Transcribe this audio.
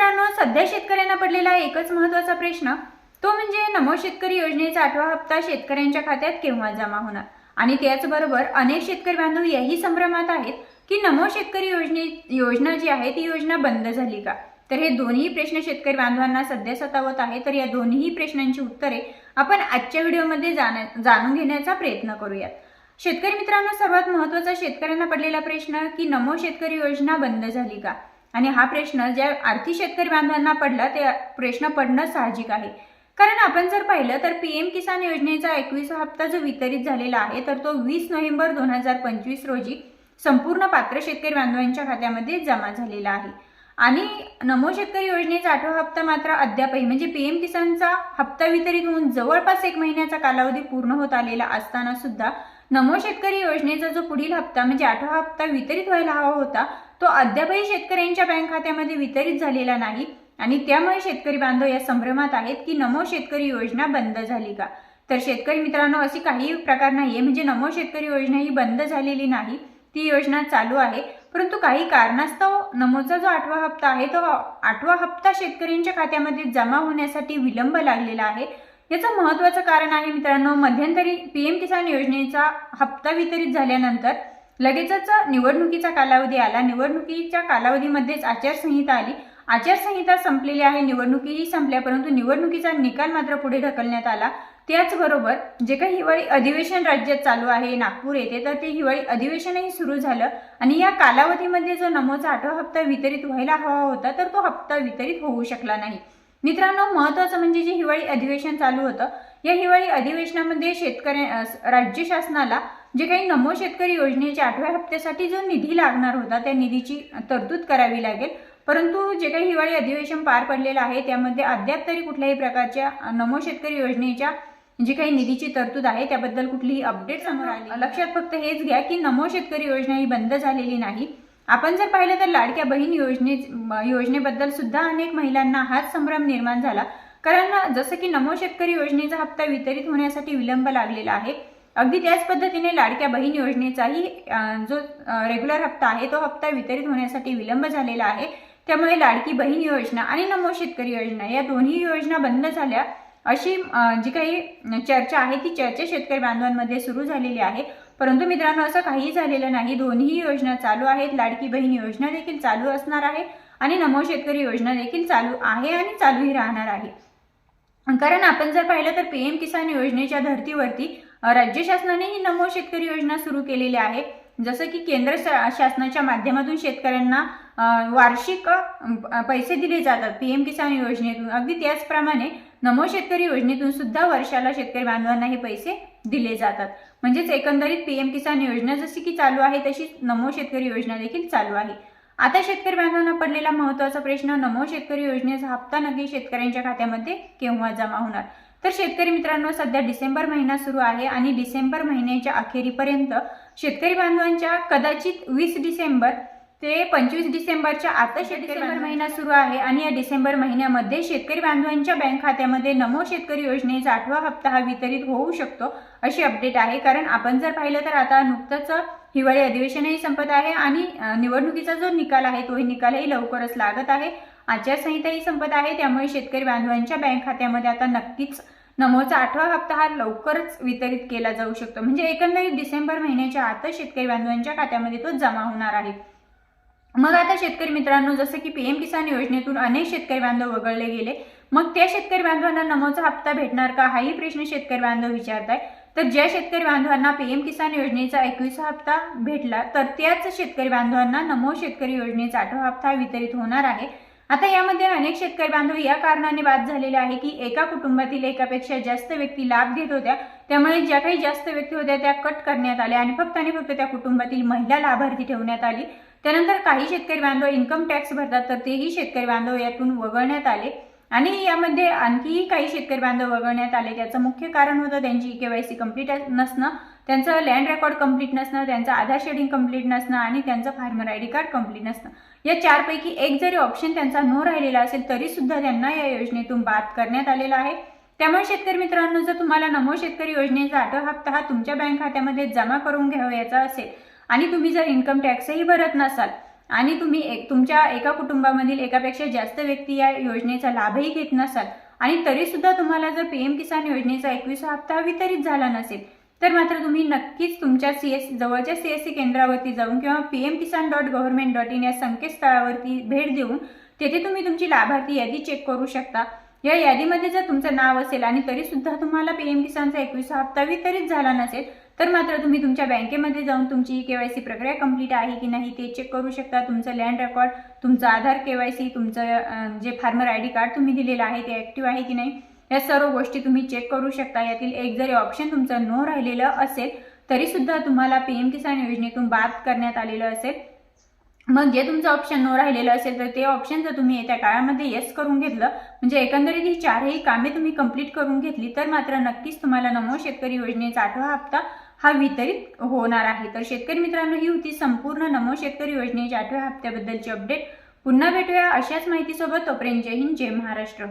मित्रांनो सध्या शेतकऱ्यांना पडलेला एकच महत्त्वाचा प्रश्न तो म्हणजे नमो शेतकरी योजनेचा आठवा हप्ता शेतकऱ्यांच्या खात्यात केव्हा जमा होणार? आणि त्याचबरोबर अनेक शेतकरी बांधव याही संभ्रमात आहेत की नमो शेतकरी योजने योजना जी आहे ती योजना बंद झाली का? तर हे दोन्ही प्रश्न शेतकरी बांधवांना सध्या सतावत आहे. तर या दोन्ही प्रश्नांची उत्तरे आपण आजच्या व्हिडिओमध्ये जाण्या जाणून घेण्याचा प्रयत्न करूयात. शेतकरी मित्रांनो सर्वात महत्त्वाचा शेतकऱ्यांना पडलेला प्रश्न की नमो शेतकरी योजना बंद झाली का? आणि हा प्रश्न ज्या आर्थिक शेतकरी बांधवांना पडला ते प्रश्न पडणं साहजिक आहे. कारण आपण जर पाहिलं तर पी एम किसान योजनेचा एकवीस हप्ता जो वितरित झालेला आहे तर तो वीस नोव्हेंबर दोन हजार पंचवीस रोजी संपूर्ण पात्र शेतकरी बांधवांच्या खात्यामध्ये जमा झालेला आहे. आणि नमो शेतकरी योजनेचा आठवा हप्ता मात्र अद्यापही म्हणजे पी एम किसानचा हप्ता वितरित होऊन जवळपास एक महिन्याचा कालावधी पूर्ण होत आलेला असताना सुद्धा नमो शेतकरी योजनेचा जो पुढील हप्ता म्हणजे आठवा हप्ता वितरित व्हायला हवा होता तो अद्यापही शेतकऱ्यांच्या बँक खात्यामध्ये वितरित झालेला नाही आणि त्यामुळे शेतकरी बांधव या संभ्रमात आहेत की नमो शेतकरी योजना बंद झाली का? तर शेतकरी मित्रांनो अशी काही प्रकार नाही आहे म्हणजे नमो शेतकरी योजना ही बंद झालेली नाही. ती योजना चालू आहे. परंतु काही कारणास्तव नमोचा जो आठवा हप्ता आहे तो आठवा हप्ता शेतकऱ्यांच्या खात्यामध्ये जमा होण्यासाठी विलंब लागलेला आहे. याचं महत्वाचं कारण आहे मित्रांनो मध्यंतरी पीएम किसान योजनेचा हप्ता वितरित झाल्यानंतर लगेचच निवडणुकीचा कालावधी आला. निवडणुकीच्या कालावधीमध्येच आचारसंहिता आली. आचारसंहिता संपलेली आहे. निवडणुकीही संपल्या परंतु निवडणुकीचा निकाल मात्र पुढे ढकलण्यात आला. त्याचबरोबर जे काही हिवाळी अधिवेशन राज्यात चालू आहे नागपूर येथे तर ते हिवाळी अधिवेशनही सुरू झालं. आणि या कालावधीमध्ये जो नमोचा आठवा हप्ता वितरित व्हायला हवा होता तर तो हप्ता वितरित होऊ शकला नाही. मित्रांनो महत्वाचं म्हणजे जे हिवाळी अधिवेशन चालू होतं या हिवाळी अधिवेशनामध्ये शेतकऱ्या राज्य शासनाला जे काही नमो शेतकरी योजनेच्या आठव्या हप्त्यासाठी जो निधी लागणार होता त्या निधीची तरतूद करावी लागेल. परंतु जे काही हिवाळी अधिवेशन पार पडलेलं आहे त्यामध्ये अद्याप तरी कुठल्याही प्रकारच्या नमो शेतकरी योजनेच्या जी काही निधीची तरतूद आहे त्याबद्दल कुठलीही अपडेट समोर आली लक्षात फक्त हेच घ्या की नमो शेतकरी योजना ही बंद झालेली नाही. आपण जर पाहिलं तर लाडक्या बहीण योजने योजनेबद्दल सुद्धा अनेक महिलांना हाच संभ्रम निर्माण झाला. कारण जसं की नमो शेतकरी योजनेचा हप्ता वितरित होण्यासाठी विलंब लागलेला आहे अगदी त्याच पद्धतीने लाडक्या बहीण योजनेचाही जो रेग्युलर हप्ता आहे तो हप्ता वितरित होण्यासाठी विलंब झालेला आहे. त्यामुळे लाडकी बहीण योजना आणि नमो शेतकरी योजना या दोन्ही योजना बंद झाल्या. अशी जी काही चर्चा आहे ती चर्चा शेतकरी बांधवांमध्ये सुरू झालेली आहे. परंतु मित्रांनो असं काही झालेलं नाही. दोन्ही योजना चालू आहेत. लाडकी बहीण योजना देखील चालू असणार आहे आणि नमो शेतकरी योजना देखील चालू आहे आणि चालूही राहणार आहे. कारण आपण जर पाहिलं तर पीएम किसान योजनेच्या धर्तीवरती राज्य शासनाने ही नमो शेतकरी योजना सुरू केलेली आहे. जसं की केंद्र शासनाच्या माध्यमातून शेतकऱ्यांना वार्षिक पैसे दिले जातात पीएम किसान योजनेतून. अगदी त्याचप्रमाणे नमो शेतकरी योजनेतून सुद्धा वर्षाला शेतकरी बांधवांना हे पैसे दिले जातात. म्हणजेच एकंदरीत पीएम किसान योजना जशी की चालू आहे तशी नमो शेतकरी योजना देखील चालू आहे. आता शेतकरी बांधवांना पडलेला महत्त्वाचा प्रश्न नमो शेतकरी योजनेचा हप्ता नक्की शेतकऱ्यांच्या खात्यामध्ये केव्हा जमा होणार? तर शेतकरी मित्रांनो सध्या डिसेंबर महिना सुरू आहे आणि डिसेंबर महिन्याच्या अखेरीपर्यंत शेतकरी बांधवांच्या कदाचित वीस डिसेंबर ते पंचवीस डिसेंबरच्या आता शेतकरी महिना. सुरू आहे आणि या डिसेंबर महिन्यामध्ये शेतकरी बांधवांच्या बँक खात्यामध्ये नमो शेतकरी योजनेचा आठवा हप्ता हा वितरित होऊ शकतो अशी अपडेट आहे. कारण आपण जर पाहिलं तर आता नुकतंच हिवाळी अधिवेशनही संपत आहे आणि निवडणुकीचा जो निकाल आहे तोही निकालही लवकरच लागत आहे. आचारसंहिताही संपत आहे. त्यामुळे शेतकरी बांधवांच्या बँक खात्यामध्ये आता नक्कीच नमोचा आठवा हप्ता हा लवकरच वितरित केला जाऊ शकतो. म्हणजे एकंदरीत डिसेंबर महिन्याच्या आतच शेतकरी बांधवांच्या खात्यामध्ये तो जमा होणार आहे. मग आता शेतकरी मित्रांनो जसं की पीएम किसान योजनेतून अनेक शेतकरी बांधव वगळले गेले. मग त्या शेतकरी बांधवांना नमोचा हप्ता भेटणार का? हाही प्रश्न शेतकरी बांधव विचारताय तर ज्या शेतकरी बांधवांना पीएम किसान योजनेचा एकवीसा हप्ता भेटला तर त्याच शेतकरी बांधवांना नमो शेतकरी योजनेचा आठवा हप्ता वितरित होणार आहे. आता यामध्ये अनेक शेतकरी बांधव या कारणाने बाद झालेले आहे की एका कुटुंबातील एकापेक्षा जास्त व्यक्ती लाभ घेत होत्या. त्यामुळे ज्या काही जास्त व्यक्ती होत्या त्या कट करण्यात आल्या आणि फक्त आणि फक्त त्या कुटुंबातील महिला लाभार्थी ठेवण्यात आली. त्यानंतर काही शेतकरी बांधव इन्कम टॅक्स भरतात तर तेही शेतकरी बांधव यातून वगळण्यात आले. आणि यामध्ये आणखीही काही शेतकरी बांधव वगळण्यात आले. त्याचं मुख्य कारण होतं त्यांची केवायसी कंप्लीट नसणं त्यांचं लँड रेकॉर्ड कंप्लीट नसणं त्यांचं आधार शेडिंग कंप्लीट नसणं आणि त्यांचं farmer I D card complete नसणं. या चारपैकी एक जरी ऑप्शन त्यांचा नो राहिलेला असेल तरी सुद्धा त्यांना या योजनेतून बाद करण्यात आलेला आहे. त्यामुळे शेतकरी मित्रांनो जर तुम्हाला नमो शेतकरी योजनेचा आठवा हप्ता हा तुमच्या बँक खात्यामध्ये जमा करून घ्यावयाचा असेल आणि तुम्ही जर इन्कम टॅक्सही भरत नसाल आणि तुम्ही एक तुमच्या एका कुटुंबामधील एकापेक्षा जास्त व्यक्ती या योजनेचा लाभही घेत नसाल आणि तरीसुद्धा तुम्हाला जर पी एम किसान योजनेचा एकवीसा हप्ता वितरित झाला नसेल तर मात्र तुम्ही नक्कीच तुमच्या सी एस जवळच्या सी एस सी केंद्रावरती जाऊन किंवा P M Kisan dot government dot in या संकेतस्थळावरती भेट देऊन तेथे तुम्ही तुमची लाभार्थी यादी चेक करू शकता. या यादीमध्ये जर तुमचं नाव असेल आणि तरीसुद्धा तुम्हाला पी एम किसानचा एकवीसा हप्ता वितरित झाला नसेल तर मात्र तुम्ही तुमच्या बँकेमध्ये जाऊन तुमची के वाय सी प्रक्रिया कंप्लीट आहे की नाही ते चेक करू शकता. तुमचं लँड रेकॉर्ड तुमचं आधार के वाय सी तुमचं जे फार्मर आय डी कार्ड तुम्ही दिलेलं आहे ते ॲक्टिव्ह आहे की नाही या सर्व गोष्टी तुम्ही चेक करू शकता. यातील एक जरी ऑप्शन तुमचं नो राहिलेलं असेल तरी सुद्धा तुम्हाला पी एम किसान योजनेतून बाद करण्यात आलेलं असेल. मग जे तुमचं ऑप्शन नो राहिलेलं असेल तर ते ऑप्शन जर तुम्ही येत्या काळामध्ये येस करून घेतलं म्हणजे एकंदरीत ही चारही कामे तुम्ही कंप्लीट करून घेतली तर मात्र नक्कीच तुम्हाला नमो शेतकरी योजनेचा आठवा हप्ता हा वितरित होणार आहे. तर शेतकरी मित्रांनो ही होती संपूर्ण नमो शेतकरी योजनेच्या आठव्या हप्त्याबद्दलची अपडेट पुन्हा भेटूया अशाच माहितीसोबत. तोपर्यंत जय हिंद जय महाराष्ट्र.